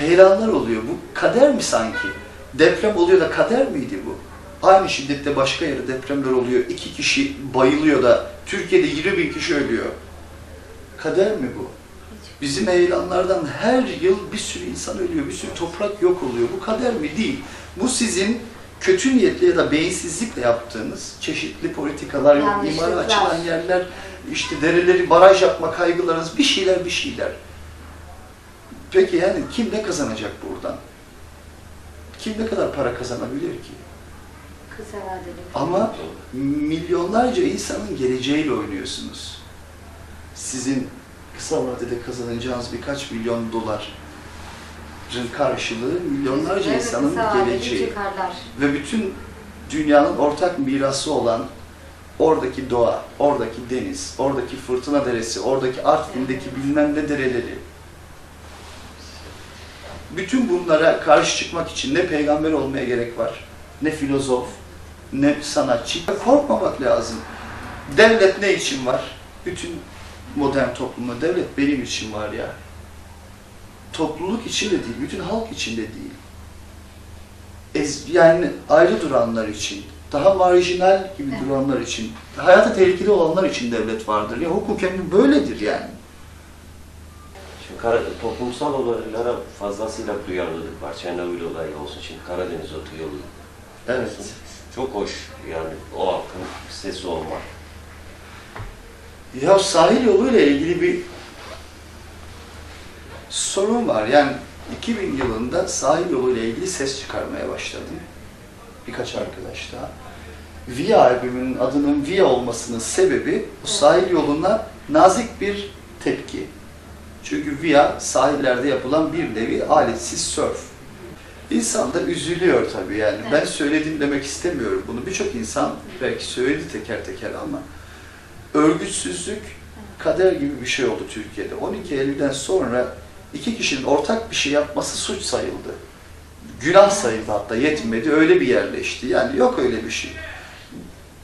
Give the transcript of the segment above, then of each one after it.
heyelanlar oluyor. Bu kader mi sanki? Deprem oluyor da kader miydi bu? Aynı şiddette başka yere depremler oluyor. İki kişi bayılıyor da Türkiye'de 20 bin kişi ölüyor. Kader mi bu? Bizim heyelanlardan her yıl bir sürü insan ölüyor, bir sürü toprak yok oluyor. Bu kader mi? Değil. Bu sizin kötü niyetli ya da beyinsizlikle yaptığınız çeşitli politikalar, yok imara açılan yerler, işte dereleri baraj yapma kaygılarınız, bir şeyler bir şeyler. Peki yani kim ne kazanacak buradan? Kim ne kadar para kazanabilir ki? Kısa vadeli. Ama milyonlarca insanın geleceğiyle oynuyorsunuz. Sizin kısa vadede kazanacağınız birkaç milyon doların karşılığı milyonlarca Evet, insanın geleceği. çıkarlar. Ve bütün dünyanın ortak mirası olan oradaki doğa, oradaki deniz, oradaki fırtına deresi, oradaki Artvin'deki bilmem ne dereleri. Bütün bunlara karşı çıkmak için ne peygamber olmaya gerek var, ne filozof, ne sanatçı. Korkmamak lazım. Devlet ne için var? Bütün modern toplumda devlet benim için var ya. Topluluk için de değil, bütün halk için de değil ez, yani ayrı duranlar için, daha marjinal gibi duranlar için, hayata tehlikeli olanlar için devlet vardır. Ya hukuken böyledir yani. Şimdi kara, toplumsal olaylara fazlasıyla duyarlılık var. Çernobil olayı olsun, şimdi Karadeniz otoyolu Evet. olsun. Çok hoş yani o halkın sesi olmak. Ya sahil yoluyla ilgili bir sorun var. Yani 2000 yılında sahil yoluyla ilgili ses çıkarmaya başladım. Birkaç arkadaş daha. Via albümünün adının Via olmasının sebebi bu sahil yoluna nazik bir tepki. Çünkü Via sahillerde yapılan bir nevi aletsiz sörf. İnsan da üzülüyor tabii yani. Ben Evet. söyledim demek istemiyorum bunu. Birçok insan belki söyledi teker teker ama örgütsüzlük kader gibi bir şey oldu Türkiye'de. 12 Eylül'den sonra iki kişinin ortak bir şey yapması suç sayıldı. Günah sayıldı hatta yetmedi öyle bir yerleşti. Yani yok öyle bir şey.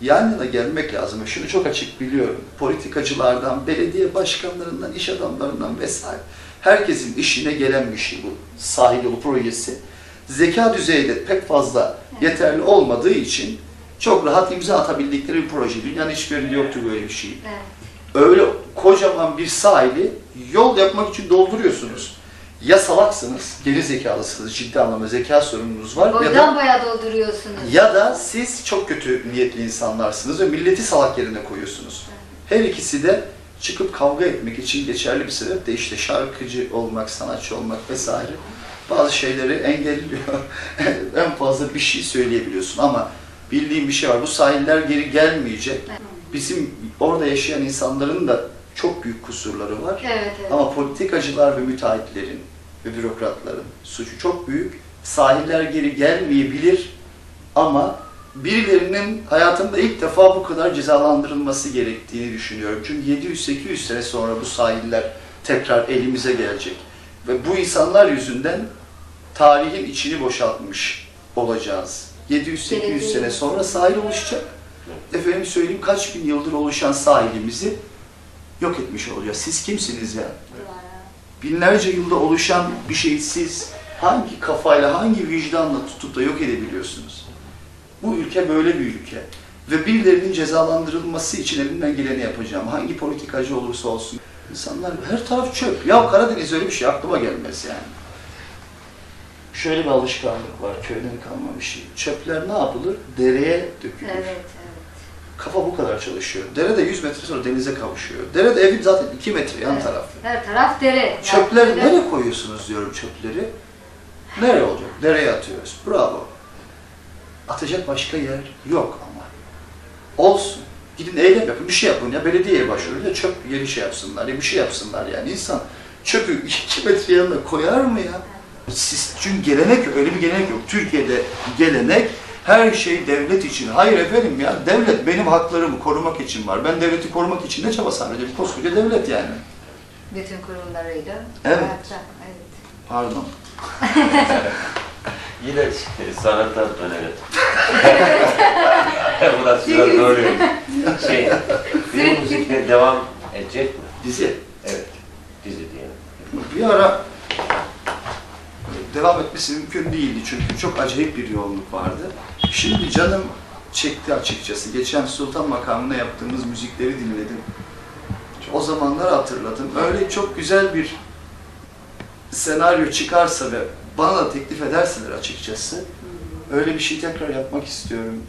Yan yana gelmek lazım. Şunu çok açık biliyorum. Politikacılardan, belediye başkanlarından, iş adamlarından vesaire. Herkesin işine gelen bir şey bu sahil yolu projesi. Zeka düzeyi de pek fazla yeterli olmadığı için çok rahat imza atabildikleri bir proje. Dünyanın hiçbirinde yoktu böyle bir şey Evet. öyle kocaman bir sahili yol yapmak için dolduruyorsunuz. Ya salaksınız, geri zekalısınız, ciddi anlamda zeka sorununuz var ya da Boydan boya dolduruyorsunuz. ya da siz çok kötü niyetli insanlarsınız ve milleti salak yerine koyuyorsunuz. Her ikisi de çıkıp kavga etmek için geçerli bir sebep de işte şarkıcı olmak, sanatçı olmak vesaire bazı şeyleri engelliyor. en fazla bir şey söyleyebiliyorsun ama bildiğim bir şey var. Bu sahiller geri gelmeyecek. Bizim orada yaşayan insanların da çok büyük kusurları var. Evet, evet. Ama politikacılar ve müteahhitlerin ve bürokratların suçu çok büyük. Sahiller geri gelmeyebilir ama birilerinin hayatında ilk defa bu kadar cezalandırılması gerektiğini düşünüyorum. Çünkü 700-800 sene sonra bu sahiller tekrar elimize gelecek. Ve bu insanlar yüzünden tarihin içini boşaltmış olacağız. 700-800 Geleceği. sene sonra sahil oluşacak. Efendim söyleyeyim kaç bin yıldır oluşan sahilimizi yok etmiş olacağız. Siz kimsiniz ya? Binlerce yılda oluşan bir şeyi siz hangi kafayla, hangi vicdanla tutup da yok edebiliyorsunuz? Bu ülke böyle bir ülke. Ve birilerinin cezalandırılması için elimden geleni yapacağım. Hangi politikacı olursa olsun. İnsanlar her taraf çöp. Ya Karadeniz öyle bir şey aklıma gelmez yani. Şöyle bir alışkanlık var, köyden kalma bir şey. Çöpler ne yapılır? Dereye dökülür. Evet, evet. Kafa bu kadar çalışıyor. Dere de 100 metre sonra denize kavuşuyor. Dere de evim zaten 2 metre yan Evet. tarafı. Her taraf dere. Çöpleri Yani nereye koyuyorsunuz diyorum çöpleri. Nereye olacak? Dereye atıyoruz. Bravo. Atacak başka yer yok ama. Olsun. Gidin eylem yapın, bir şey yapın ya. Belediyeye başvurun ya çöp yeri şey yapsınlar ya bir şey yapsınlar yani. insan çöpü iki metre yanına koyar mı ya? Siz, çünkü gelenek öyle bir gelenek yok. Türkiye'de gelenek her şey devlet için. Hayır efendim ya, devlet benim haklarımı korumak için var. Ben devleti korumak için ne çaba sarf edeceğim? Koskoca devlet yani. Bütün kurumlarıyla. Evet. Hayatta, evet. Pardon. Yine sanatlar dönemi. Burası biraz doğru. Şey, film müzikle devam edecek mi? Dizi. Evet, dizi diyelim. Bir ara devam etmesi mümkün değildi çünkü çok acayip bir yoğunluk vardı. Şimdi canım çekti açıkçası. Geçen Sultan makamına yaptığımız müzikleri dinledim. O zamanları hatırladım. Öyle çok güzel bir senaryo çıkarsa ve bana da teklif ederseler açıkçası öyle bir şey tekrar yapmak istiyorum.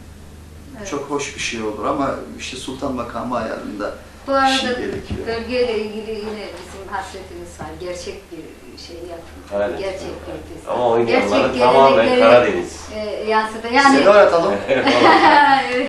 Evet. Çok hoş bir şey olur ama işte Sultan makamı ayarında Bu arada şey gerekiyor. bölgeyle ilgili yine hasretimiz var. Gerçek bir şey yapın. Karadeniz. Gerçek bir dizi. Ama oynayanların Gerçek tamamen gelenekleri, Karadeniz. E, yansıtı. Yani. Falan. Evet.